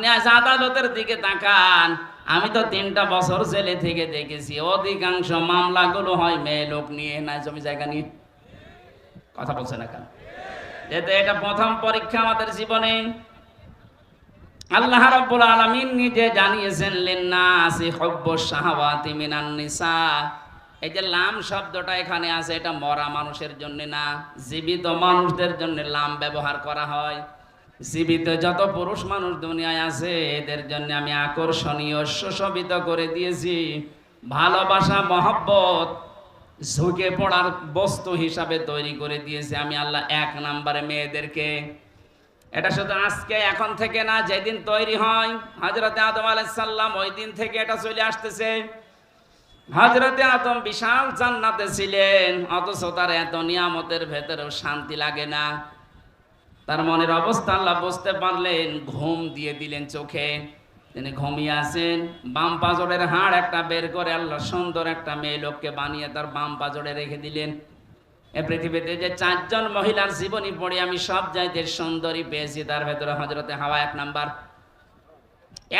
আপনি আজ আদালতের দিকে তাকান। আমি তো তিনটা বছর জেলে থেকে দেখেছি। অধিকাংশ মামলাগুলো হয় মেয়ে লোক নিয়ে, না জমি জায়গা নিয়ে। কথা বলছে না কেন? যেহেতু এটা প্রথম পরীক্ষা আমাদের জীবনে। আল্লাহ রাব্বুল আলামিন নিজে জানিয়েছেন, লিন্নাসি হুব্বুস শাহাওয়াতি মিনান নিসা। এই যে লাম শব্দটা এখানে আছে, এটা মরা মানুষের জন্য না, জীবিত মানুষদের জন্য লাম ব্যবহার করা হয়। জীবিত যত পুরুষ মানুষ দুনিয়ায় আছে, এদের জন্য আমি আকর্ষণীয়, সুশোভিত করে দিয়েছি। ভালোবাসা, মহব্বত, ঝুঁকে পড়ার বস্তু হিসাবে তৈরি করে দিয়েছি আমি আল্লাহ এক নম্বরে মেয়েদেরকে। এটা শুধু আজকে, এখন থেকে না, যেদিন তৈরি হয় হজরতে আদম আলাইসাল্লাম ওই দিন থেকে এটা চলে আসতেছে। হজরতে আদম বিশাল জান্নাতে ছিলেন, অথচ তার এত নিয়ামতের ভেতরেও শান্তি লাগে না। তার মনের অবস্থা আল্লাহ বুঝতে পারলেন, ঘুম দিয়ে দিলেন চোখে। তিনি ঘুমিয়ে আছেন বাম পাজরের হাড় একটা বের করে আল্লাহ সুন্দর একটা মেয়ে লোককে বানিয়ে তার বাম পাজরে রেখে দিলেন। এ পৃথিবীতে যে চারজন মহিলার জীবনী পড়ে, আমি সব চাইতে সুন্দরী পেয়েছি, তার ভেতরে হজরতে হাওয়া এক নাম্বার।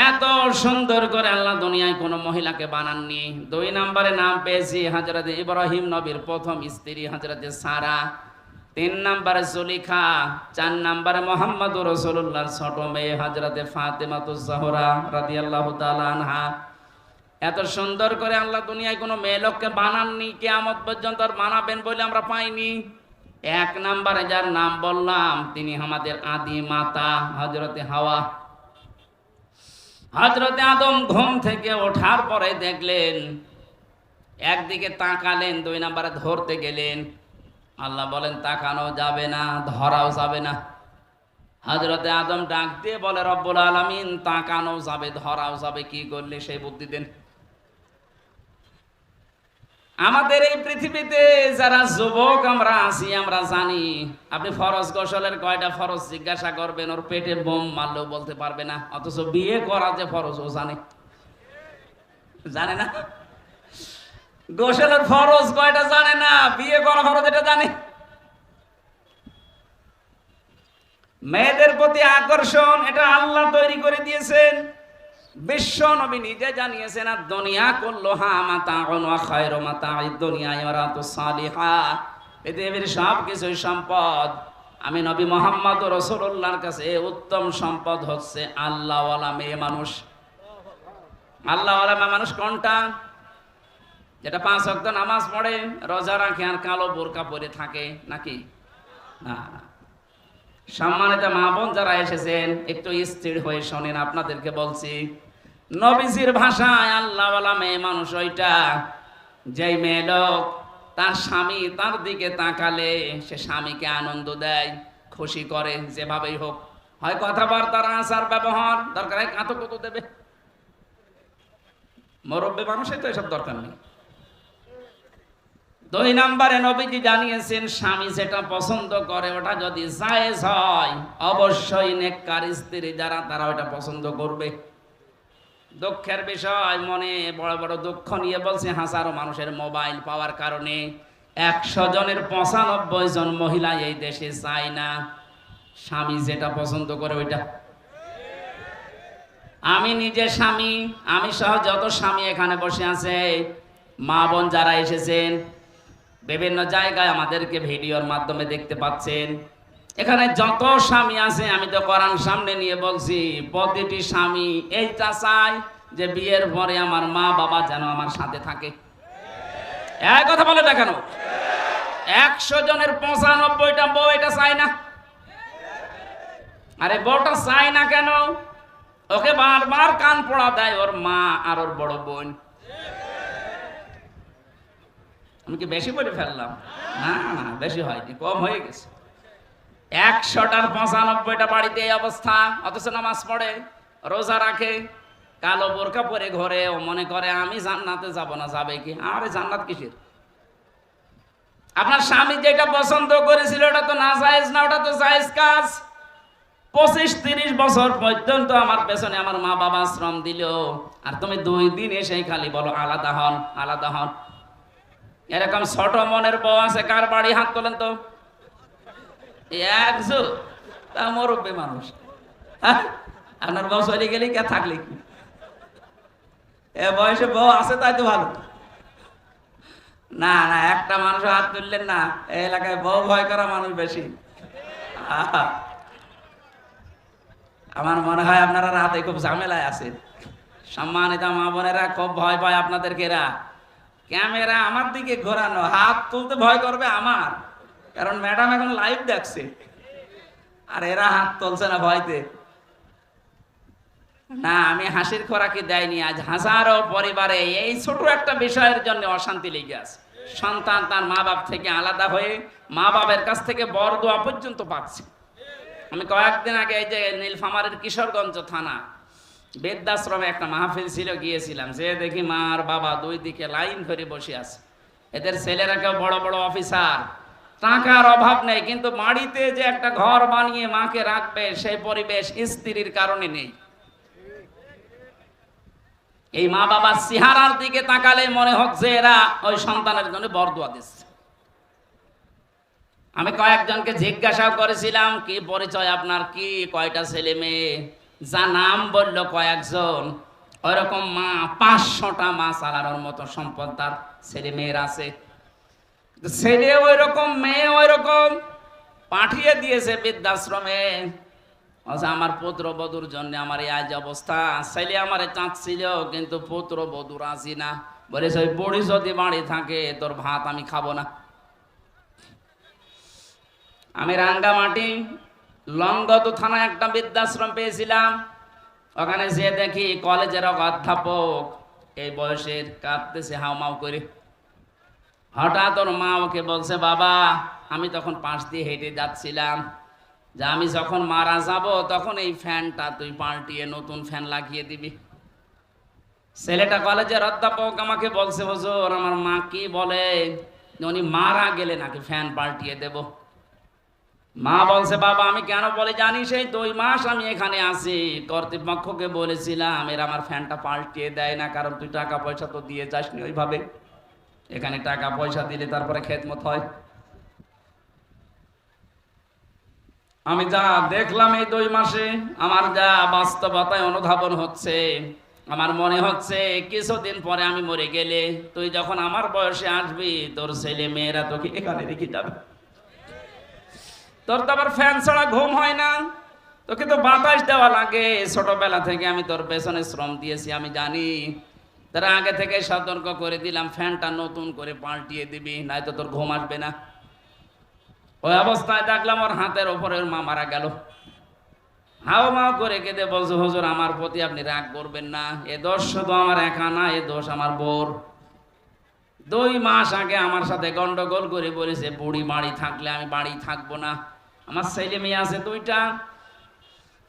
এত সুন্দর করে আল্লাহ দুনিয়ায় কোনো মহিলাকে বানাননি। দুই নম্বরে নাম পেয়েছি হজরতে ইব্রাহিম নবীর প্রথম স্ত্রী হজরতে সারা। তিন নম্বরে জুলিখা, চার নম্বরে মোহাম্মদ রসুল্লাহর ছোট মেয়ে হজরতে ফাতেমাতুজ জাহরা রাদিয়াল্লাহু তাআলা আনহা। এত সুন্দর করে আল্লাহ দুনিয়ায় কোনো মেয়ে লোককে বানাননি কে কেয়ামত পর্যন্ত আর বানাবেন বলে আমরা পাইনি। এক নম্বরে যার নাম বললাম, তিনি আমাদের আদি মাতা হজরতে হাওয়া। হজরতে আদম ঘুম থেকে ওঠার পরে দেখলেন, একদিকে তাকালেন, দুই নাম্বারে ধরতে গেলেন। আল্লাহ বলেন, তাকানো যাবে না, ধরাও যাবে না। হজরতে আদম ডাক দিয়ে বলে, রব্বুল আলমিন, তাকানো যাবে, ধরাও যাবে, কি করলে সেই বুদ্ধি দেন? আমাদের এই পৃথিবীতে যারা যুবক, আমরা আছি, আমরা জানি, আপনি ফরজ গোসলের কয়টা ফরজ জিজ্ঞাসা করবেন, ওর পেটে বোম মারলেও বলতে পারবে না, অথচ বিয়ে করা যে ফরজ, ও জানে। জানে না? গোসলের ফরজ কয়টা জানে না? বিয়ে করা ফরজ এটা জানে। মেয়েদের প্রতি আকর্ষণ, এটা আল্লাহ তৈরি করে দিয়েছেন। বিশ্ব নবী নিজে জানিয়েছেন, আর দুনিয়া করল হা মাতা খায়র মাতা এই দুনিয়ায় ওরা তো সালিহা। পৃথিবীর সব কিছুই সম্পদ। আমি নবী মোহাম্মদ রসুল্লাহর কাছে উত্তম সম্পদ হচ্ছে আল্লাহওয়ালা মেয়ে মানুষ। আল্লাহওয়ালা মেয়ে মানুষ কোনটা? যেটা পাঁচ অক্ত নামাজ পড়ে, রোজা রাখে আর কালো বোরকা পরে থাকে, নাকি? না সম্মানিত মা বোন যারা এসেছেন, একটু স্থির হয়ে শোনেন, আপনাদেরকে বলছি, নবীজির ভাষায় আল্লাহওয়ালা মেয়ে মানুষ ওইটা, যেই মেয়ে লোক তার স্বামী তার দিকে তাকালে সে স্বামীকে আনন্দ দেয়, খুশি করে, যেভাবেই হোক। হয় কথাবার্তার আচার ব্যবহার, দরকার হয় কাঁতো কত দেবে। মুরব্বী মানুষের তো এসব দরকার নেই। দুই নম্বরে নবীজি জানিয়েছেন, স্বামী যেটা পছন্দ করে ওটা যদি জায়েজ হয়, অবশ্যই নেককার স্ত্রী যারা, তারা ওটা পছন্দ করবে। দুঃখের বিষয়, মনে বড় বড় দুঃখ নিয়ে বলছে, হাজারো মানুষের মোবাইল পাওয়ার কারণে একশো জনের পঁচানব্বই জন মহিলা এই দেশে চায় না। স্বামী যেটা পছন্দ করে ওইটা। আমি নিজে স্বামী, আমি সহ যত স্বামী এখানে বসে আছে, মা বোন যারা এসেছেন বিভিন্ন জায়গায় আমাদেরকে ভিডিওর মাধ্যমে দেখতে পাচ্ছেন। এখানে যত স্বামী আছে, আমি তো কোরআন সামনে নিয়ে বলছি, প্রতিটি স্বামী এইটা চাই যে বিয়ের পরে আমার মা বাবা যেন আমার সাথে থাকে। এক কথা বলে দেখানো একশো জনের পঁচানব্বইটা বউ এটা চাই না। আরে বউটা চাই না কেন? ওকে বারবার কান পড়া দেয় ওর মা আর ওর বড় বোন। আমি কি বেশি বলে ফেললাম? না, বেশি হয়নি, কম হয়ে গেছে। একশোটার পঁচানব্বইটা বাড়িতে এই অবস্থা, অথচ নামাজ পড়ে, রোজা রাখে, কালো বোরকা পরে ঘরে, ও মনে করে, আমি জান্নাতে যাব না, যাবে কি? আরে জান্নাত কিসের? আপনার স্বামী যেটা পছন্দ করেছিল, ওটা তো না জায়েজ না, ওটা তো জায়েজ কাজ। পঁচিশ তিরিশ বছর পর্যন্ত আমার পেছনে আমার মা বাবা শ্রম দিল। আর তুমি দুই দিন এসেই খালি বলো, আলাদা হন আলাদা হন। এরকম ছোট মনের বউ আছে, কার বাড়ি হাত তোলেন তো? একজো তা মানুষ। হ্যাঁ? আপনার বউ চলে গেলে কে থাকলে কি? এ বয়সে বউ আছে, তাই তো ভালো। না না, একটা মানুষ হাত তুললেন না এই এলাকায় বউ ভয় করা মানুষ বেশি। আমার মনে হয় আপনারা রাতে খুব ঝামেলায় আছেন। সম্মানিত মা বোনেরা, খুব ভয় পায় আপনাদেরকে এরা। ক্যামেরা আমার দিকে ঘোরানো, হাত তুলতে ভয় করবে আমার। কারণ ম্যাডাম এখন লাইভ দেখছে। আর এরা হাত তুলছে না ভয়তে। না, আমি হাসির খোরাকি দেয়নি, আজ হাজারো পরিবারে এই ছোট একটা বিষয়ের জন্য অশান্তি লেগে আছে। সন্তান তার মা বাপ থেকে আলাদা হয়ে মা বাবার কাছ থেকে বর দোয়া পর্যন্ত পাচ্ছে। আমি কয়েকদিন আগে এই যে নীলফামারের কিশোরগঞ্জ থানা বৃদ্ধাশ্রমে একটা মাহফিল ছিল, গিয়েছিলাম। যে দেখি মা আর বাবা দুই দিকে লাইন ধরে বসে আছে। এদের ছেলেরা কেউ বড় বড় অফিসার। টাকার অভাব নেই, কিন্তু বাড়িতে যে একটা ঘর বানিয়ে মাকে রাখবে, সেই পরিবেশ স্ত্রীর কারণে নেই। এই মা বাবার চেহারার দিকে তাকালে মনে হচ্ছে এরা ওই সন্তানের জন্য বরদোয়া দিচ্ছে। আমি কয়েকজনকে জিজ্ঞাসা করেছিলাম, কি পরিচয় আপনার, কি, কয়টা ছেলে মেয়ে? যা নাম বলল কয়েকজন, ওরকম মা, পাঁচশোটা মা চালানোর মতো সম্পদ তার ছেলে মেয়ের আছে। ছেলে ওই রকম মেয়ে ওই রকম পাঠিয়ে দিয়েছে বৃদ্ধাশ্রমে। আমার পুত্র বধুর জন্য আমার এই আজ অবস্থা। ছেলে আমার চাচ্ছিল, কিন্তু পুত্র বধূ রাজি না। বলেছে, ওই বুড়ি যদি বাড়ি থাকে, তোর ভাত আমি খাব না। আমি রাঙ্গামাটি লঙ্গত থানায় একটা বৃদ্ধাশ্রম পেয়েছিলাম। ওখানে যে দেখি কলেজের অধ্যাপক এই বয়সের কাঁদতেছে হাউমাউ করে। হঠাৎ ওর মা ওকে বলছে, বাবা, আমি তখন পাশ দিয়ে হেঁটে যাচ্ছিলাম। যে আমি যখন মারা যাব, তখন এই ফ্যানটা তুই পাল্টিয়ে নতুন ফ্যান লাগিয়ে দিবি। ছেলেটা কলেজের অধ্যাপক আমাকে বলছে, হুজুর, আমার মা কি বলে? উনি মারা গেলে নাকি ফ্যান পাল্টিয়ে দেব? মা বলছে, বাবা, আমি কেন বলে জানি সেই দুই মাস আমি এখানে আছি। কর্তৃপক্ষকে বলেছিলাম, এরা আমার ফ্যানটা পাল্টিয়ে দেয় না, কারণ তুই টাকা পয়সা তো দিয়ে যাসনি ওইভাবে। এখানে টাকা পয়সা দিলে তারপরে খেদমত হয়। আমি যা দেখলাম এই দুই মাসে, আমার যা বাস্তবতায় অনুধাবন হচ্ছে, আমার মনে হচ্ছে কিছুদিন পরে আমি মরে গেলে, তুই যখন আমার বয়সে আসবি, তোর ছেলে মেয়েরা তোকে এখানে রেখে যাবে। তোর তো আবার ফ্যান ছাড়া ঘুম হয় না। তোকে তো বাতাস দেওয়া লাগে। ছোটবেলা থেকে আমি তোর পেছনে শ্রম দিয়েছি, আমি জানি। তারা আগে থেকে সতর্ক করে দিলাম, ফ্যানটা নতুন করে পাল্টিয়ে দিবি নয়তো তোর ঘুম আসবে না। ওই অবস্থায় দেখলাম ওর হাতের ওপরে ওর মা মারা গেল। হাও মাও করে কেঁদে বলছে, হুজুর, আমার প্রতি আপনি রাগ করবেন না। এ দোষ শুধু আমার একা না, এ দোষ আমার বোর। দুই মাস আগে আমার সাথে গন্ডগোল করে বলেছে, বুড়ি বাড়ি থাকলে আমি বাড়ি থাকব না। আমার ছেলে মেয়ে আছে দুইটা,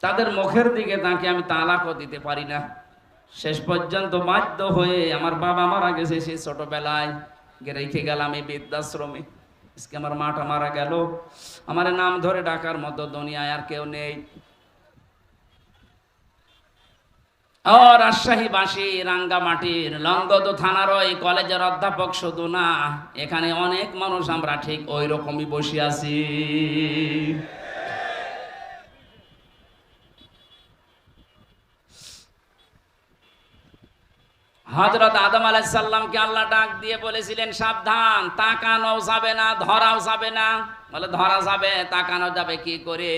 তাদের মুখের দিকে তাকে আমি তালাকও দিতে পারি না। শেষ পর্যন্ত বাধ্য হয়ে আমার বাবা মারা গেছে সেই ছোটবেলায়। রেখে গেলাম এই বৃদ্ধাশ্রমে। আজকে আমার মাটা মারা গেল। আমার নাম ধরে ডাকার মতো দুনিয়ায় আর কেউ নেই। ও রাঙ্গামাটির থানার ওই কলেজের অধ্যাপক শুধু না, এখানে অনেক মানুষ আমরা ঠিক ওই রকমই বসে আছি। হজরত আদম আলাইসাল্লামকে আল্লাহ ডাক দিয়ে বলেছিলেন, সাবধান, তাকানো যাবে না, ধরাও যাবে না। বলে, ধরা যাবে, তাকানো যাবে কি করে?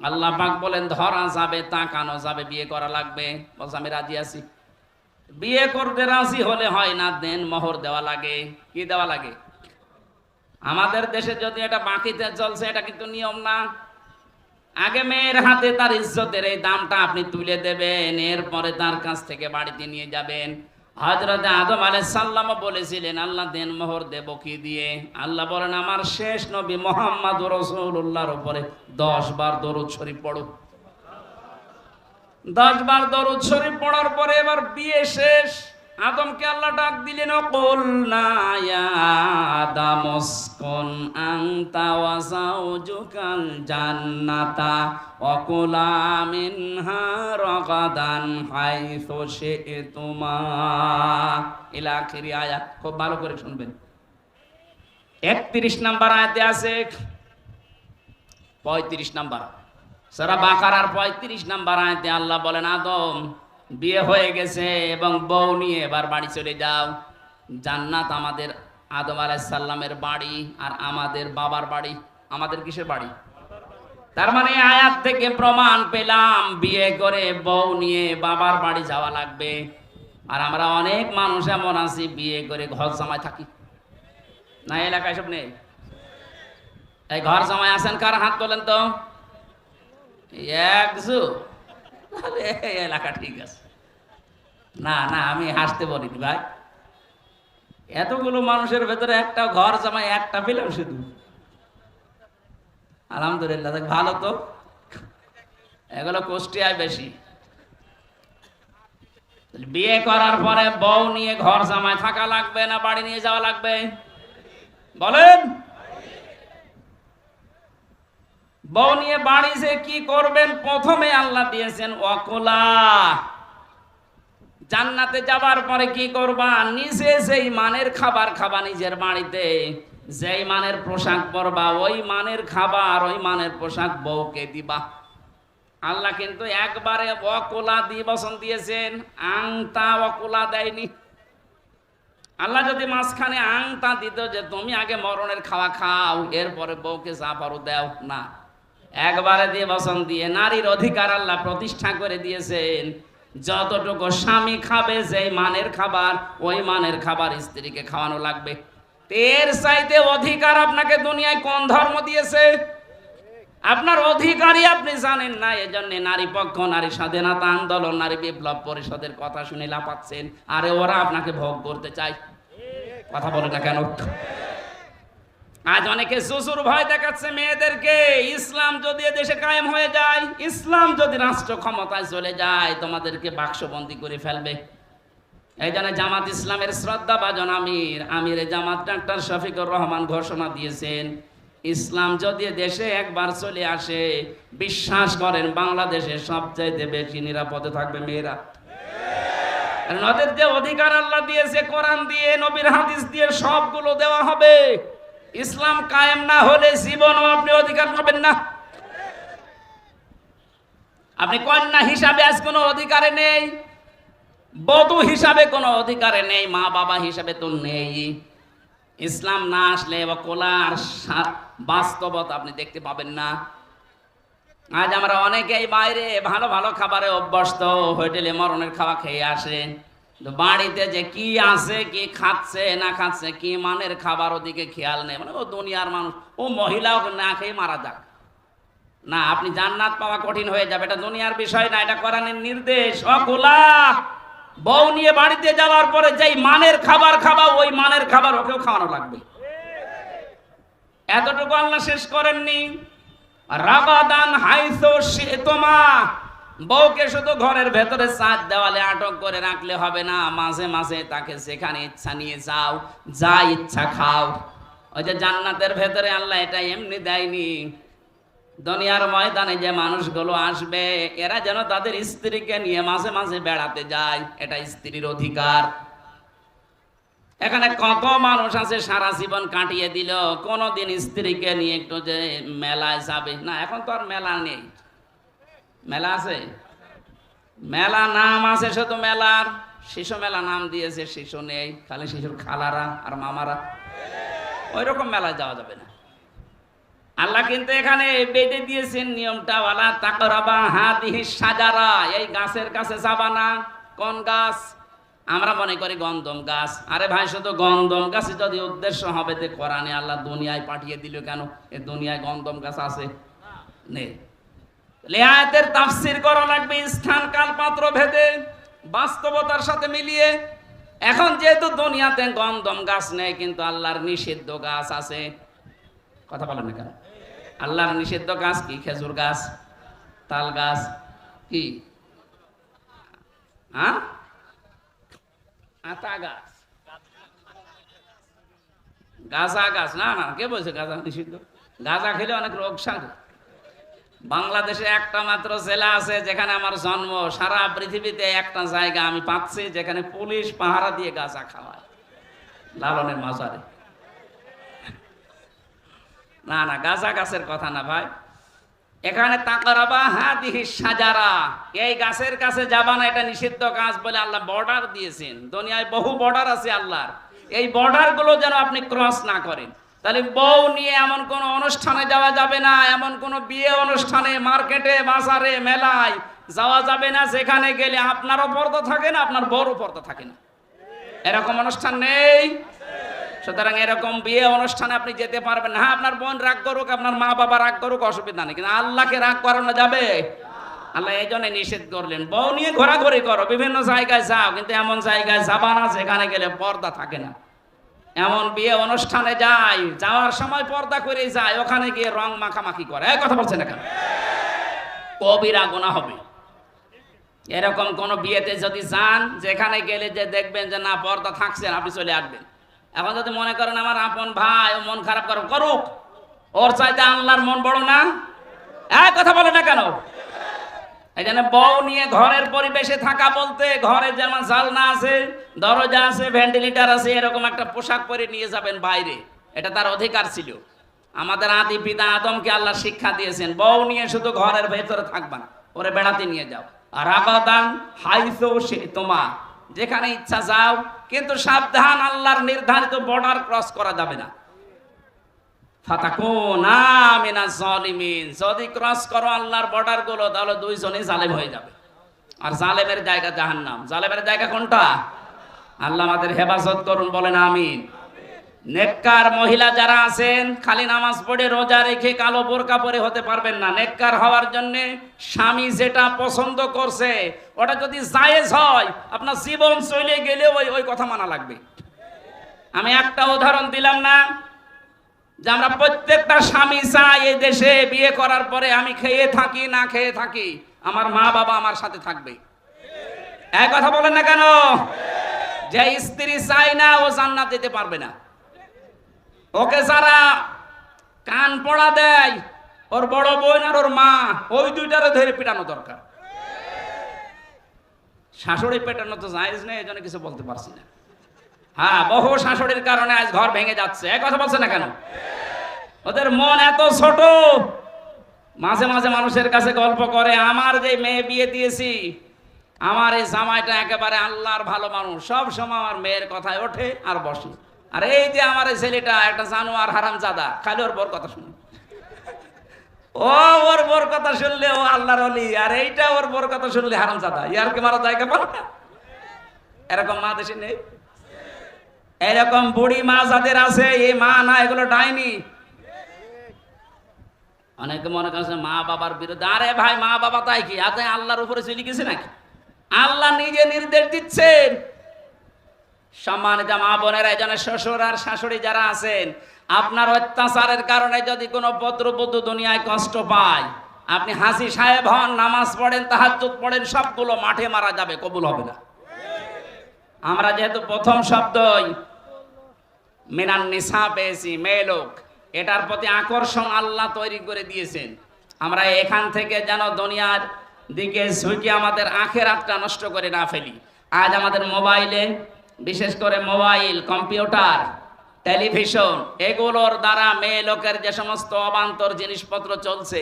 আল্লাহ পাক বলেন, ধরা যাবে, তাকানো যাবে, বিয়ে করা লাগবে। বলছে, আমি রাজি আছি। বিয়ে করতে রাজি হলে হয় না, দেন মোহর দেওয়া লাগে। কি দেওয়া লাগে? আমাদের দেশে যদি এটা বাকিতে চলছে, এটা কিন্তু নিয়ম না। আগে মেয়ের হাতে তার ইজ্জতের এই দামটা আপনি তুলে দেবেন, এরপরে তার কাছ থেকে বাড়িতে নিয়ে যাবেন। হজরত আদম আলাইসাল্লাম বলেছিলেন, আল্লাহ দেন মোহর দেব কি দিয়ে? আল্লাহ বলেন, আমার শেষ নবী মোহাম্মদ রসুল্লাহর উপরে দশ বার দরুদ শরীফ পড়ো। দশ বার দরুদ শরীফ পড়ার পরে এবার বিয়ে শেষ। আদমকে আল্লাহ ডাক দিলেন, অকুল না আদামস্কন আংতা ওয়াজাউজুকাল জান্নাতা অকুলা মিনহা রগাদান হাইথু শি'তুমা। ইলা আখিরি আয়াত, খুব ভালো করে শুনবেন। 31 নাম্বার আয়াতে আছে 35 নাম্বার। সারা বাকারার পঁয়ত্রিশ নাম্বার আয়তে আল্লাহ বলেন, আদম বিয়ে হয়ে গেছে এবং বউ নিয়ে এবার বাড়ি চলে যাও। জান্নাত আমাদের আদম আলাইসাল্লামের বাড়ি আর আমাদের বাবার বাড়ি। আমাদের কিসের বাড়ি? তার মানে আয়াত থেকে প্রমাণ পেলাম, বিয়ে করে বউ নিয়ে বাবার বাড়ি যাওয়া লাগবে। আর আমরা অনেক মানুষ এমন আছি, বিয়ে করে ঘর জামায় থাকি। না এলাকায় সব নেই? এই ঘর জামায় আছেন কার হাত তোলেন তো? একশো এলাকা ঠিক আছে। না না, আমি হাসতে বলিনি ভাই। এতগুলো মানুষের ভেতরে একটা ঘর জামাই, একটা পেলাম শুধু। আলহামদুলিল্লাহ, দেখ, ভালো তো। এগুলো কুষ্টিয়ায় বেশি। বিয়ে করার পরে বউ নিয়ে ঘর জামায় থাকা লাগবে না, বাড়ি নিয়ে যাওয়া লাগবে? বলেন! বউ নিয়ে বাড়ি যে কি করবেন? প্রথমে আল্লাহ দিয়েছেন অকলা। জান্নাতে যাবার পরে কি করবা? নিজে যেই মানের খাবার খাবা নিজের বাড়িতে, যেই মানের পোশাক পরবা, ওই মানের খাবার, ওই মানের পোশাক বউকে দিবা। আল্লাহ কিন্তু একবারে অকোলা দিয়ে বসন দিয়েছেন আংতা অকোলা দেয়নি। আল্লাহ যদি মাঝখানে আংতা দিত যে, তুমি আগে মরণের খাওয়া খাও, এরপরে বউকে যা পারো দেও। না। একবারে দিয়ে বসন দিয়ে নারীর অধিকার আল্লাহ প্রতিষ্ঠা করে দিয়েছেন। যতটুকু স্বামী খাবে, যেই মানের খাবার, ওই মানের খাবার স্ত্রীকে খাওয়ানো লাগবে। এর চাইতে অধিকার আপনাকে দুনিয়ায় কোন ধর্ম দিয়েছে? আপনার অধিকারই আপনি জানেন না, এজন্য নারী পক্ষ, নারী স্বাধীনতা আন্দোলন, নারী বিপ্লব পরিষদের কথা শুনে লাপাচ্ছেন আরে ওরা আপনাকে ভোগ করতে চায়। কথা বলে না কেন? আজ অনেকে শ্বশুর ভয় দেখাচ্ছে মেয়েদেরকে, ইসলাম যদি দেশে কায়েম হয়ে যায়, ইসলাম যদি রাষ্ট্র ক্ষমতায় চলে যায়, তোমাদেরকে বাক্সবন্দি করে ফেলবে। এই জন্য জামাত ইসলামের শ্রদ্ধা বাজন আমির। আমির জামাত ডাক্তার শফিকুর রহমান ঘোষণা দিয়েছেন, ইসলাম যদি দেশে একবার চলে আসে, বিশ্বাস করেন বাংলাদেশে সবচাইতে বেশি নিরাপদে থাকবে মেয়েরা। ওদের যে অধিকার আল্লাহ দিয়েছে, কোরআন দিয়ে, নবীর হাদিস দিয়ে সবগুলো দেওয়া হবে। ইসলাম কায়েম না হলে জীবনও আপনি অধিকার পাবেন না। আপনি কন্যা হিসাবে আজ কোনো অধিকারে নেই, বধূ হিসাবে কোনো অধিকারে নেই, মা বাবা হিসাবে তো নেই। ইসলাম না আসলে বা কোলার বাস্তবতা আপনি দেখতে পাবেন না। আজ আমরা অনেকেই বাইরে ভালো ভালো খাবারে অভ্যস্ত, হোটেলে মরণের খাওয়া খেয়ে আসে। বাড়িতে যে কি আছে, কি খাচ্ছে, না খাচ্ছে, কি মানের খাবার ওদিকে খেয়াল নেই। মানে ও দুনিয়ার মানুষ, ও মহিলাও না খেয়ে মারা যাক। না, আপনি জান্নাত পাওয়া কঠিন হয়ে যাবে, এটা দুনিয়ার বিষয় না, এটা কোরআনের নির্দেশ। অকুলা, বউ নিয়ে বাড়িতে যাওয়ার পরে যেই মানের খাবার খাবা, ওই মানের খাবার ওকেও খাওয়ানো লাগবে। এতটুকু আল্লাহ শেষ করেননি। রাগাদান হাইসো তোমা বউকে শুধু ঘরের ভেতরে চাঁদ দেওয়ালে আটক করে রাখলে হবে না, মাঝে মাঝে তাকে সেখানে ইচ্ছা নিয়ে যাও, যা ইচ্ছা খাও। ওই যে জান্নাতের ভেতরে আল্লাহ এটা এমনি দেয়নি। দুনিয়ার ময়দানে যে মানুষগুলো আসবে, এরা যেন তাদের স্ত্রীকে নিয়ে মাঝে মাঝে বেড়াতে যায়, এটা স্ত্রীর অধিকার। এখানে কত মানুষ আছে, সারা জীবন কাটিয়ে দিল, কোনোদিন স্ত্রীকে নিয়ে একটু যে মেলায় যাবে। না, এখন তো আর মেলা নেই। মেলা আছে? মেলা নাম আছে, শুধু মেলার। শিশু মেলা নাম দিয়েছে, শিশু নেই। খালি শিশুর খালারা আর মামারা। ওই রকম মেলায় যাওয়া যাবে না। আল্লাহ কিন্তু এখানে বেঁধে দিয়েছেন নিয়মটা ওয়ালা তাকরাবা হাদিহি সাজারা। এই গাছের কাছে যাবা না। কোন গাছ? আমরা মনে করি গন্ধম গাছ। আরে ভাই, শুধু গন্ধম গাছে যদি উদ্দেশ্য হবে যে কোরআনে আল্লাহ দুনিয়ায় পাঠিয়ে দিল কেন? এ দুনিয়ায় গন্ধম গাছ আছে? নেই। লেয়াতের তাফসির করা লাগবে স্থান, কাল, পাত্র, ভেদে, বাস্তবতার সাথে মিলিয়ে। এখন যেহেতু দুনিয়াতে গন্ধম গাছ নেই, কিন্তু আল্লাহর নিষিদ্ধ গাছ আছে। কথা বলেন না কেন? আল্লাহর নিষিদ্ধ গাছ কি? খেজুর গাছ, তাল গাছ, কি? হ্যাঁ? আতা গাছ। গাঁজা গাছ। না না, কে বলছে গাঁজা নিষিদ্ধ? গাঁজা খেলে অনেক রোগ সারে বাংলাদেশে একটা মাত্র জেলা আছে যেখানে আমার জন্ম। সারা পৃথিবীতে একটা জায়গা আমি পাচ্ছি যেখানে পুলিশ পাহারা দিয়ে গাঁজা খাওয়ায়। লালনের মাজারে। না না, গাঁজা গাছের কথা না ভাই। এখানে তাকারাবা হাদিহি সাজারা। এই গাছের কাছে যাবা না, এটা নিষিদ্ধ কাজ বলে আল্লাহ বর্ডার দিয়েছেন। দুনিয়ায় বহু বর্ডার আছে আল্লাহর। এই বর্ডারগুলো যেন আপনি ক্রস না করেন। তাহলে বউ নিয়ে এমন কোন অনুষ্ঠানে যাওয়া যাবে না, এমন কোন বিয়ে অনুষ্ঠানে, মার্কেটে, বাজারে, মেলায় যাওয়া যাবে না সেখানে গেলে আপনারও পর্দা থাকে না, আপনার বড় পর্দা থাকে না। এরকম অনুষ্ঠান নেই। সুতরাং এরকম বিয়ে অনুষ্ঠানে আপনি যেতে পারবেন হ্যাঁ আপনার বোন রাগ করুক, আপনার মা বাবা রাগ করুক, অসুবিধা নেই। কিন্তু আল্লাহকে রাগ করানো যাবে? আল্লাহ এই জন্য নিষেধ করলেন। বউ নিয়ে ঘোরাঘুরি করো, বিভিন্ন জায়গায় যাও, কিন্তু এমন জায়গায় যাবা না যেখানে গেলে পর্দা থাকে না। এমন বিয়ে অনুষ্ঠানে যায়, যাওয়ার সময় পর্দা করে যায়, ওখানে গিয়ে রং মাখামাখি করে। এই কথা বলছেন না কবিরা গোনা হবে। এরকম কোন বিয়েতে যদি যান, যেখানে গেলে যে দেখবেন যে না, পর্দা থাকছেন আপনি চলে আসবেন। এখন যদি মনে করেন আমার আপন ভাই, ও মন খারাপ করো করুক, ওর চাইতে আল্লাহর মন বড় না? এক কথা বলে না কেন? জন্য বউ নিয়ে ঘরের পরিবেশে থাকা বলতে ঘরে যেমন জালনা আছে, দরজা আছে, ভেন্টিলেটার আছে, এরকম একটা পোশাক পরে নিয়ে যাবেন বাইরে। এটা তার অধিকার ছিল। আমাদের আদি পিতা আদমকে আল্লাহ শিক্ষা দিয়েছেন, বউ নিয়ে শুধু ঘরের ভেতরে থাকবা না ওরে বেড়াতে নিয়ে যাও। আর আবাদান হাইসো সে তোমা, যেখানে ইচ্ছা যাও, কিন্তু সাবধান আল্লাহর নির্ধারিত বর্ডার ক্রস করা যাবে না। যদি ক্রস করো আল্লাহর বর্ডারগুলো, তাহলে দুইজনই জালেম হয়ে যাবে। আর জালেমের জায়গা জাহান্নাম। জালেমের জায়গা কোনটা? আল্লাহ আমাদের হেফাজত করুন, বলেন আমিন। নেককার মহিলা যারা আছেন, খালি নামাজ পড়ে রোজা রেখে কালো বোরকা পরে হতে পারবেন না। নেককার হওয়ার জন্য স্বামী যেটা পছন্দ করছে, ওটা যদি জায়েজ হয়, আপনার জীবন চলে গেলে ওই ওই কথা মানা লাগবে। আমি একটা উদাহরণ দিলাম না যে আমরা প্রত্যেকটা স্বামী চাই এই দেশে বিয়ে করার পরে আমি খেয়ে থাকি, না খেয়ে থাকি, আমার মা বাবা আমার সাথে থাকবে। এক কথা বলেন না কেন? যে স্ত্রী চাই না, ও জান্নাত দিতে পারবে না। ওকে যারা কান পড়া দেয়, ওর বড় বোন আর ওর মা, ওই দুইটারে ধরে পিটানো দরকার। শাশুড়ি পেটানো তো জায়েজ নেই এই জন্য কিছু বলতে পারছি না। হ্যাঁ বহু শাশুড়ির কারণে আজ ঘর ভেঙে যাচ্ছে। এক কথা বলছে না কেন? ওদের মন এত ছোট। মাঝে মাঝে মানুষের কাছে গল্প করে, আমার যে মেয়ে বিয়ে দিয়েছি, আমার এই জামাইটা একেবারে আল্লাহর ভালো মানুষ। সব সময় আমার মেয়ের কথায় ওঠে আর বসে। আর এই যে আমার এই ছেলেটা একটা জানোয়ার হারাম জাদা খালি ওর বর কথা শুনে। ও ওর বর কথা শুনলে ও আল্লাহর অলি, আর এইটা ওর বর কথা শুনলে হারাম জাদা ইয়ার কি মারা জায়গা না? এরকম মা দেশে নেই? এরকম বুড়ি মা যাদের আছে, এই মা না, এগুলো ডাইনি। অনেকে মনে করছে মা বাবার বিরুদ্ধে। আরে ভাই, মা বাবা তাই কি? আতে আল্লাহর উপরে চলে গেছে নাকি? আল্লাহ নিজে নির্দেশ দিচ্ছেন। সম্মানিত মা বোনেরা, এই শ্বশুর আর শাশুড়ি যারা আছেন, আপনার অত্যাচারের কারণে যদি কোনো পত্রবধূ দুনিয়ায় কষ্ট পায়, আপনি হাসি সাহেব হন, নামাজ পড়েন, তাহাজ্জুদ পড়েন, সবগুলো মাঠে মারা যাবে, কবুল হবে না। আমরা যেহেতু প্রথম শব্দই মিনান নিসা পেয়েছি, মেয়ে লোক। এটার প্রতি আকর্ষণ আল্লাহ তৈরি করে দিয়েছেন। আমরা এখান থেকে যেন দুনিয়ার দিকে ঝুঁকি আমাদের আখের আটটা নষ্ট করে না ফেলি। আজ আমাদের মোবাইলে, বিশেষ করে মোবাইল, কম্পিউটার, টেলিভিশন, এগুলোর দ্বারা মেয়ে লোকের যে সমস্ত অবান্তর জিনিসপত্র চলছে,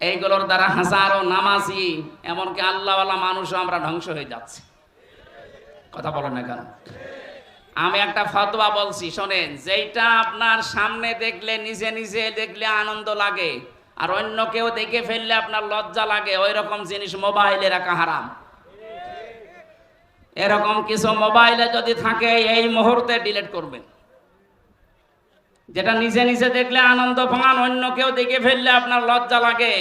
এইগুলোর দ্বারা হাজারো নামাজি, এমনকি আল্লাহওয়ালা মানুষও আমরা ধ্বংস হয়ে যাচ্ছি। কথা বলো না কেন? আমি একটা ফতোয়া বলছি, শোনেন যেটা আপনার সামনে দেখলে, নিজে নিজে দেখলে আনন্দ লাগে, আর অন্য কেউ দেখে ফেললে আপনার লজ্জা লাগে ওই রকম জিনিস মোবাইলে রাখা হারাম। এরকম কিছু মোবাইলে যদি থাকে, এই মুহূর্তে ডিলিট করবেন। যেটা নিজে নিজে দেখলে আনন্দ পান, অন্য কেউ দেখে ফেললে আপনার লজ্জা লাগে,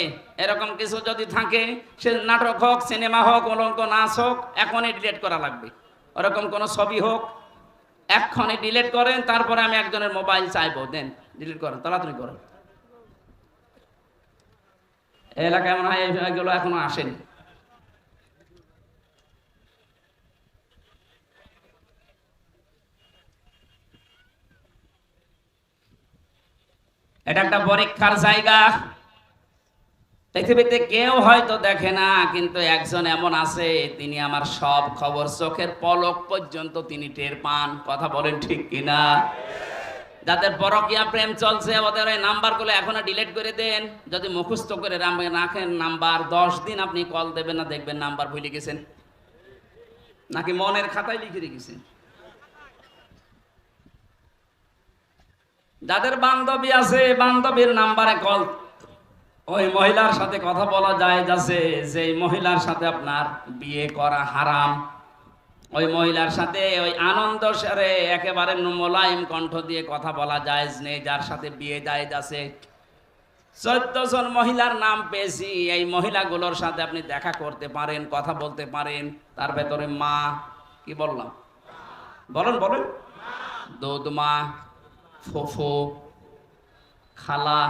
এরকম কিছু যদি থাকে, সে নাটক হোক, সিনেমা হোক অলঙ্ক নাচ হোক, এখনই ডিলিট করা লাগবে। ওরকম কোনো ছবি হোক এক্ষণে ডিলিট করেন, তারপরে আমি একজনের মোবাইল চাইব, দেন ডিলিট করেন, তাড়াতাড়ি করেন। এলাকায় মনে হয় এগুলো এখনও আসেনি। এটা একটা পরীক্ষার জায়গা। পৃথিবীতে কেউ হয়তো দেখে না, কিন্তু একজন এমন আছে, তিনি আমার সব খবর চোখের পলক পর্যন্ত তিনি টের পান। কথা বলেন ঠিক কিনা? যাদের পরকিয়া প্রেম চলছে, ওদের ওই নাম্বারগুলো এখনও ডিলিট করে দেন। যদি মুখস্থ করে রাখেন নাম্বার, দশ দিন আপনি কল দেবেন না, দেখবেন নাম্বার ভুলে গেছেন। নাকি মনের খাতায় লিখে রেখেছেন? যাদের বান্ধবী আছে, বান্ধবীর নাম্বারে কল ওই মহিলার সাথে কথা বলা যায় যাচ্ছে যে মহিলার সাথে আপনার বিয়ে করা হারাম। ওই মহিলার সাথে ওই আনন্দ সেরে একেবারে মোলায়েম কণ্ঠ দিয়ে কথা বলা যায় নেই যার সাথে বিয়ে যায় যাচ্ছে। চোদ্দ জন মহিলার নাম পেয়েছি, এই মহিলাগুলোর সাথে আপনি দেখা করতে পারেন, কথা বলতে পারেন। তার ভেতরে মা, কি বললাম? বলেন বলেন। দুধ মা, ফোফো, খালা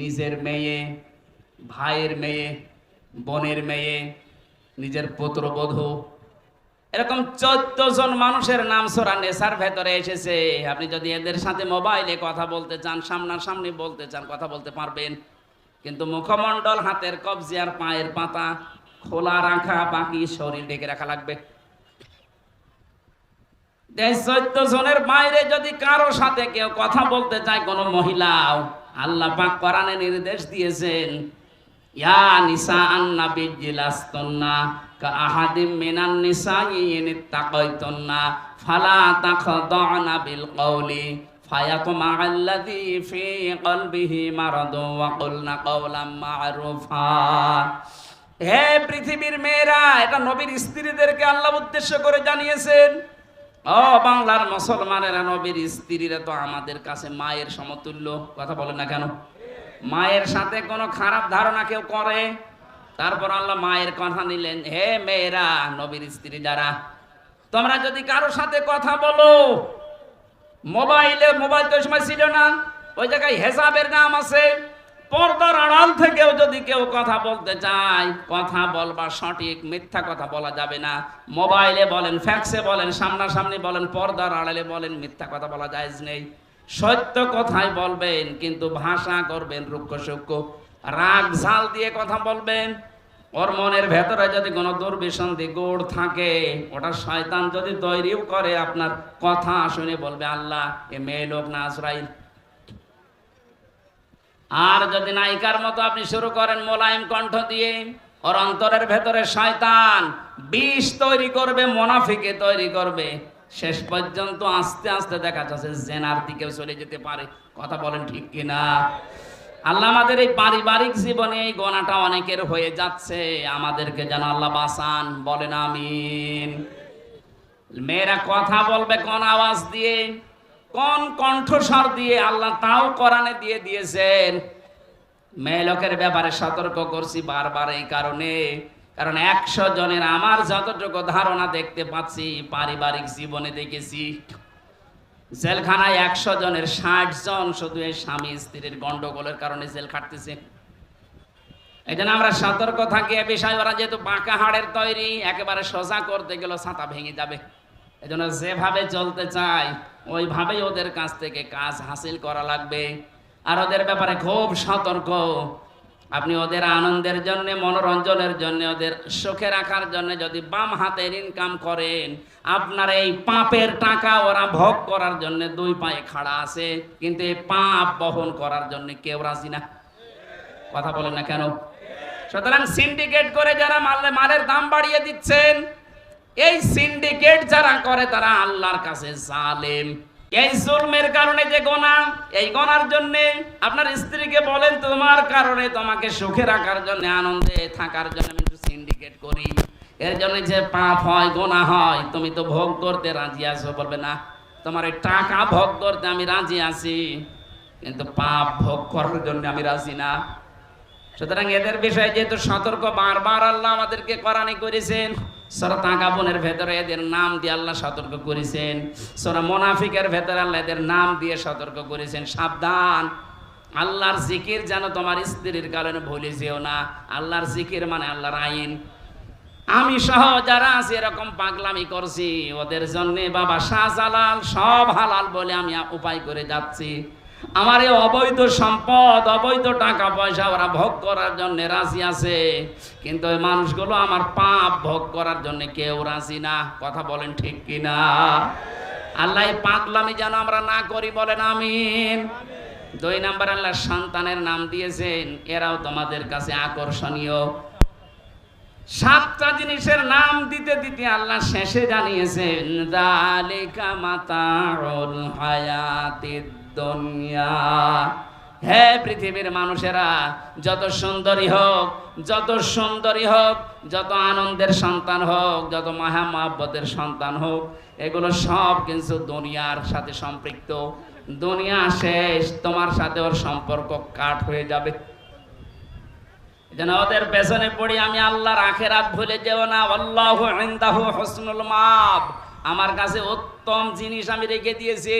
নিজের মেয়ে, ভাইয়ের মেয়ে, বোনের মেয়ে, নিজের পুত্রবধূ। এরকম চোদ্দ জন মানুষের নাম সোরা নেশার ভেতরে এসেছে। আপনি যদি এদের সাথে মোবাইলে কথা বলতে চান, সামনাসামনি বলতে চান, কথা বলতে পারবেন। কিন্তু মুখমণ্ডল, হাতের কবজি আর পায়ের পাতা খোলা রাখা, বাকি শরীর ঢেকে রাখা লাগবে। চোদ্দ জনের বাইরে যদি কারও সাথে কেউ কথা বলতে চায়, কোনো মহিলাও আল্লাহ পাক কোরআনে নির্দেশ দিয়েছেন, ইয়া নিসা আন্নাবি জিলাস্তন্না কা আহাদিম মিনান নিসাই ইন তাকাইতুন্না ফালা তাখদানা বিল কওলি ফায়াতমা আল্লাযী ফি কলবিহি মারাদু ওয়া কুলনা কাওলাম মা'রুফা। হে পৃথিবীর মেয়েরা, এটা নবীর স্ত্রীদেরকে আল্লাহ উদ্দেশ্য করে জানিয়েছেন ও বাংলার মুসলমানেরা, নবীর স্ত্রীরা তো আমাদের কাছে মায়ের সমতুল্য। কথা বলেন না কেন? মায়ের সাথে কোনো খারাপ ধারণা কেউ করে? তারপর আল্লাহ মায়ের কথা নিলেন, হে মেয়েরা, নবীর স্ত্রী যারা, তোমরা যদি কারও সাথে কথা বলো, মোবাইলে, মোবাইল তো সময় ছিল না, ওই জায়গায় হেসাবের নাম আছে পর্দার আড়াল থেকেও যদি কেউ কথা বলতে চায়, কথা বলবা সঠিক, মিথ্যা কথা বলা যাবে না। মোবাইলে বলেন, ফ্যাক্সে বলেন, সামনাসামনি বলেন, পর্দার আড়ালে বলেন, মিথ্যা কথা বলা যায় নেই। সত্য কথাই বলবেন, কিন্তু ভাষা করবেন রুক্ষ সূক্ষ্ম। রাগ, ঝাল দিয়ে কথা বলবেন। ওর মনের ভেতরে যদি কোনো দুর্বিসন্ধি গুড় থাকে, ওটা শয়তান যদি তৈরিও করে আপনার কথা শুনে বলবে, আল্লাহ, এ মেয়ে লোক না আজরাইল। আর যদি নায়িকার মতো আপনি শুরু করেন মোলায়েম কণ্ঠ দিয়ে, ওর অন্তরের ভেতরে শয়তান বিষ তৈরি করবে, মোনাফিকে তৈরি করবে। শেষ পর্যন্ত আস্তে আস্তে দেখা যাচ্ছে জেনার দিকেও চলে যেতে পারে। কথা বলেন ঠিক কিনা? আল্লাহ আমাদের এই পারিবারিক জীবনে এই গোনাটা অনেকের হয়ে যাচ্ছে। আমাদেরকে যেন আল্লাহ বাসান বলেন আমিন। মেয়েরা কথা বলবে কোন আওয়াজ দিয়ে কোন কণ্ঠস্বর দিয়ে আল্লাহ তাও কোরআনে দিয়ে দিয়েছেন? মেয়ে লোকের ব্যাপারে সতর্ক করছি বারবার এই কারণে। কারণ একশো জনের আমার যতটুকু ধারণা দেখতে পাচ্ছি, পারিবারিক জীবনে দেখেছি, জেলখানায় একশো জনের ষাট জন শুধু এই স্বামী স্ত্রীর গন্ডগোলের কারণে জেল খাটতেছে। এই জন্য আমরা সতর্ক থাকি এ বিষয়। ওরা যেহেতু বাঁকা হাড়ের তৈরি, একেবারে সোজা করতে গেলে ছাতা ভেঙে যাবে। এই জন্য যেভাবে চলতে চায় ওইভাবেই ওদের কাছ থেকে কাজ হাসিল করা লাগবে। আর ওদের ব্যাপারে খুব সতর্ক। আপনি ওদের আনন্দের জন্য, মনোরঞ্জনের জন্য, ওদের সুখে রাখার জন্য যদি বাম হাতের ইনকাম করেন, আপনার এই পাপের টাকা ওরা ভোগ করার জন্য দুই পায়ে খাড়া আছে। কিন্তু এই পাপ বহন করার জন্য কেউ রাজি না। কথা বলেন না কেন? সুতরাং সিন্ডিকেট করে যারা মালে মালের দাম বাড়িয়ে দিচ্ছেন এই সিন্ডিকেট যারা করে, তারা আল্লাহর কাছে জালেম। এই জুলমের কারণে যে গোনা, এই গোনার জন্য আপনার স্ত্রীকে বলেন, তোমার কারণে তোমাকে সুখে রাখার জন্য, আনন্দে থাকার জন্য আমি একটু সিন্ডিকেট করি। এর জন্য যে পাপ হয়, গোনা হয়, তুমি তো ভোগ করতে রাজি আছো। বলবে, না, তোমার এই টাকা ভোগ করতে আমি রাজি আছি, কিন্তু পাপ ভোগ করার জন্য আমি রাজি না। সুতরাং এদের বিষয়ে যেহেতু সতর্ক, বারবার আল্লাহ আমাদেরকে কোরআনে করেছেন। সরা তাকাবনের ভেতরে এদের নাম দিয়ে আল্লাহ সতর্ক করেছেন। সরা মোনাফিকের ভেতরে আল্লাহ এদের নাম দিয়ে সতর্ক করেছেন। সাবধান, আল্লাহর জিকির যেন তোমার স্ত্রীর কারণে ভুলে যেও না। আল্লাহর জিকির মানে আল্লাহর আইন। আমি সহ যারা আছে এরকম পাগলামি করছি, ওদের জন্য বাবা শাহজালাল সব হালাল বলে আমি উপায় করে যাচ্ছি। আমার এই অবৈধ সম্পদ, অবৈধ টাকা পয়সা ওরা ভোগ করার জন্য রাজি আছে। কিন্তু ওই মানুষগুলো আমার পাপ ভোগ করার জন্য কেউ রাজি না। কথা বলেন ঠিক কিনা? আল্লাহ পাগলামি যেন আমরা না করি বলেন আমিন। দুই নাম্বার আল্লাহ সন্তানের নাম দিয়েছেন, এরাও তোমাদের কাছে আকর্ষণীয়। সাতটা জিনিসের নাম দিতে দিতে আল্লাহ শেষে জানিয়েছেন, দালিকা হায়াতিদ দুনিয়া। হে পৃথিবীর মানুষেরা, যত সুন্দরী হোক, যত সুন্দরী হোক, যত আনন্দের সন্তান হোক, যত মাহা মহাব্বতের সন্তান হোক, এগুলো সব কিন্তু দুনিয়ার সাথে সম্পৃক্ত। দুনিয়া শেষ, তোমার সাথে ওর সম্পর্ক কাট হয়ে যাবে। যেন ওদের পেছনে পড়ি, আমি আল্লাহর আখেরাত ভুলে যেও না। আল্লাহু হুসনুল মাব। আমার কাছে উত্তম জিনিস আমি রেখে দিয়েছি।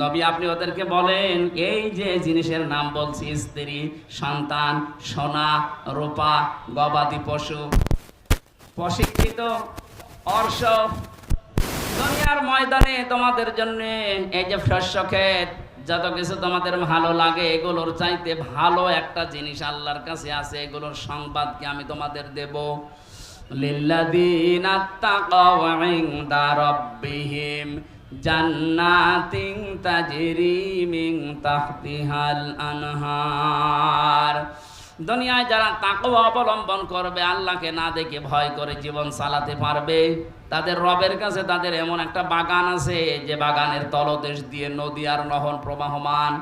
নবী, আপনি ওদেরকে বলেন, এই যে জিনিসের নাম বলছি, স্ত্রী, সন্তান, সোনা, রূপা, গবাদি পশু, প্রশিক্ষিত, অর্শ, দুনিয়ার ময়দানে তোমাদের জন্য এই যে শস্য ক্ষেত, যত কিছু তোমাদের ভালো লাগে, এগুলোর চাইতে ভালো একটা জিনিস আল্লাহর কাছে আছে, এগুলোর সংবাদকে আমি তোমাদের দেবো। তাকাও দুনিয়ায় যারা তাকওয়া অবলম্বন করবে, আল্লাহকে না দেখে ভয় করে জীবন চালাতে পারবে। তাদের রবের কাছে তাদের এমন একটা বাগান আছে, যে বাগানের তলদেশ দিয়ে নদী আর নহন প্রবাহমান।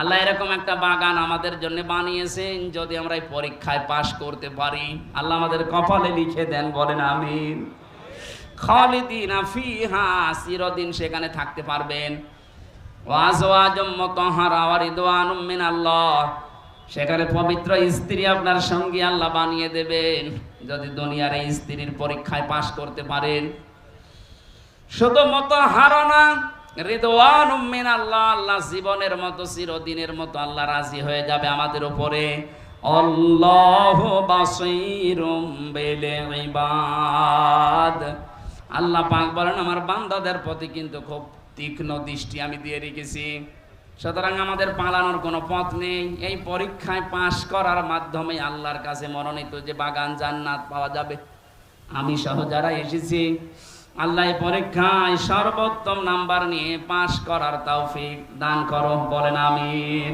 আল্লাহ এরকম একটা বাগান আমাদের জন্য বানিয়েছেন, যদি আমরা এই পরীক্ষায় পাশ করতে পারি। আল্লাহ আমাদের কপালে লিখে দেন, বলেন আমিন। খালিদিনা ফিহা, চিরদিন সেখানে থাকতে পারবেন। সেখানে পবিত্র স্ত্রী আপনার সঙ্গী আল্লাহ বানিয়ে দেবেন, যদি দুনিয়ার এই স্ত্রীর পরীক্ষায় পাশ করতে পারেন। শুধু মতো হারানা রিদওয়ান আল্লাহ আল্লাহ জীবনের মতো, চিরদিনের মতো আল্লাহ রাজি হয়ে যাবে আমাদের উপরে। আল্লাহ বাসীরুম আল্লাহ পাক বলেন, আমার বান্দাদের প্রতি কিন্তু খুব তীক্ষ্ণ দৃষ্টি আমি দিয়ে রেখেছি। সুতরাং আমাদের পালানোর কোনো পথ নেই। এই পরীক্ষায় পাশ করার মাধ্যমে আল্লাহর কাছে মনোনীত যে বাগান জান্নাত পাওয়া যাবে। আমি সহ যারা এসেছি আল্লাহ পরীক্ষায় সর্বোত্তম নাম্বার নিয়ে পাশ করার তৌফিক দান করো বলেন আমিন।